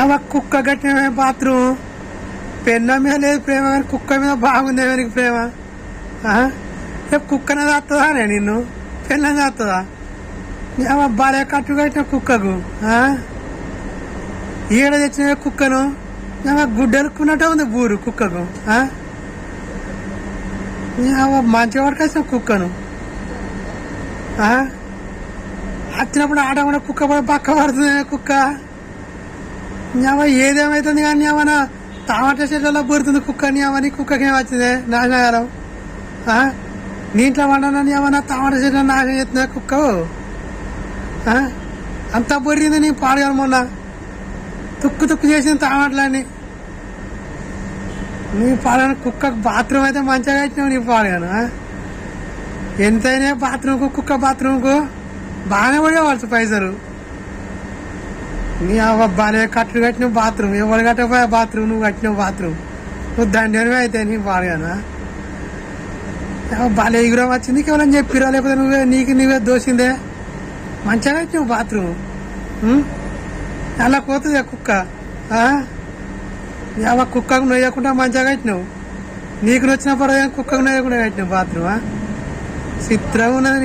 అవ కుక్క కట్టినమే బాత్రూమ్. పెన్న మీద లేదు ప్రేమ కానీ కుక్క మీద బాగుంది ఎవరికి ప్రేమ? రేపు కుక్కనే తాస్తుందా నేను నిన్ను? పెన్న తాస్తుందా అవ బాలే కట్టు కట్టిన కుక్కకు ఈడ తెచ్చిన కుక్కను? అవ గుడ్డెలుక్కున్నట్టే ఉంది బూరు కుక్కకు ఆ? వరకు మంచిగా కుక్కను ఆ? వచ్చినప్పుడు ఆట కూడా కుక్క పడి పక్క పడుతుంది కుక్క? న్యావ ఏదేమైతుంది కానీ న్యావన టమాటా చెట్లలో బురుతుంది కుక్క న్యావని కుక్కకి ఏం వచ్చింది? నాశనగారం నీ ఇంట్లో వండన టమాటా చెట్లు నాశనం చేస్తున్నా కుక్క? అంత అంతా బొర్రింది నీ పాడగాను మొన్న. తుక్కు తుక్కు చేసింది టమాటలన్నీ. నీ పాడగాను కుక్కకు బాత్రూమ్ అయితే మంచిగా ఇచ్చినావు నీ పాడగాను ఎంతైనా బాత్రూమ్కు కుక్క బాత్రూమ్కు బాగానే పడేవాళ్ళు పైసలు. నీ అవ్వ బాగా కట్లు కట్టిన బాత్రూమ్ ఎవరు కట్టకపోయా బాత్రూమ్ నువ్వు కట్టిన బాత్రూమ్. నువ్వు దండనివే అయితే నీ బాగానా బాలే ఎగురం వచ్చింది కేవలం చెప్పిరా? లేకపోతే నువ్వే నీకు నువ్వే దోసిందే మంచిగా కట్టినావు బాత్రూమ్. అలా పోతుంది కుక్క. ఆ? అవ్వ కుక్కకు నొయ్యకుండా మంచిగా కట్టినావు. నీకు నచ్చిన పర్వాలేదు కుక్కకు నొయ్యకుండా కట్టినావు బాత్రూమ్ చిత్రం ఉన్నది